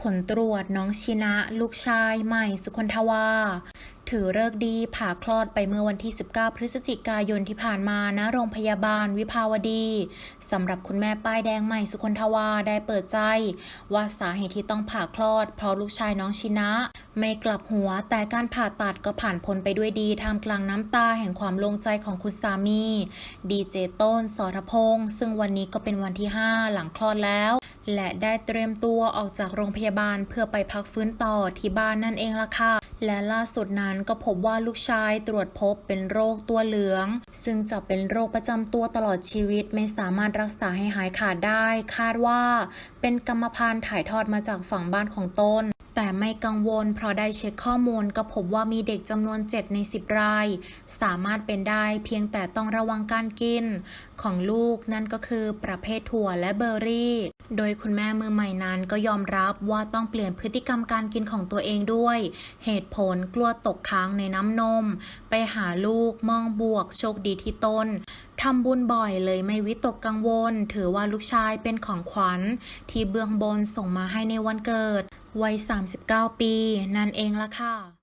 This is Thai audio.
ผลตรวจน้องชินะ ลูกชายใหม่สุคนทวา ถือเลิกดีผ่าคลอดไปเมื่อวันที่ 19 พฤศจิกายนที่ผ่านมาณโรงพยาบาลวิภาวดีสำหรับคุณแม่ป้ายแดงใหม่สุคนทวาได้เปิดใจ ว่าสาเหตุที่ต้องผ่าคลอด เพราะลูกชายน้องชินะ ไม่กลับหัวแต่การผ่าตัดก็ผ่านพ้นไปด้วยดีท่ามกลางน้ำตาแห่งความโลงใจของคุณสามี ดีเจต้นสรพงษ์ซึ่งวันนี้ก็เป็นวันที่ 5 หลังคลอดแล้ว และได้เตรียมตัวออกจากโรงพยาบาลเพื่อไปพักฟื้นต่อที่บ้านนั่นเองล่ะค่ะ และล่าสุดนั้นก็พบว่าลูกชายตรวจพบเป็นโรคตัวเหลือง ซึ่งจะเป็นโรคประจำตัวตลอดชีวิตไม่สามารถรักษาให้หายขาดได้ คาดว่าเป็นกรรมพันธุ์ถ่ายทอดมาจากฝั่งบ้านของตน แต่ไม่กังวลเพราะได้เช็คข้อมูลก็พบว่ามีเด็กจำนวน 7 ใน 10 ราย สามารถเป็นได้เพียงแต่ต้องระวังการกิน ของลูกนั่นก็คือประเภทถั่วและเบอร์รี่ โดยคุณแม่มือใหม่นั้นก็ยอมรับว่าต้องเปลี่ยนพฤติกรรมการกินของตัวเองด้วย เหตุผลกลัวตกค้างในน้ำนม ไปหาลูกมองบวก โชคดีที่ตนทำบุญบ่อยเลยไม่วิตกกังวล ถือว่าลูกชายเป็นของขวัญ ที่เบื้องบนส่งมาให้ในวันเกิดวัย 39 ปี นั่นเองละค่ะ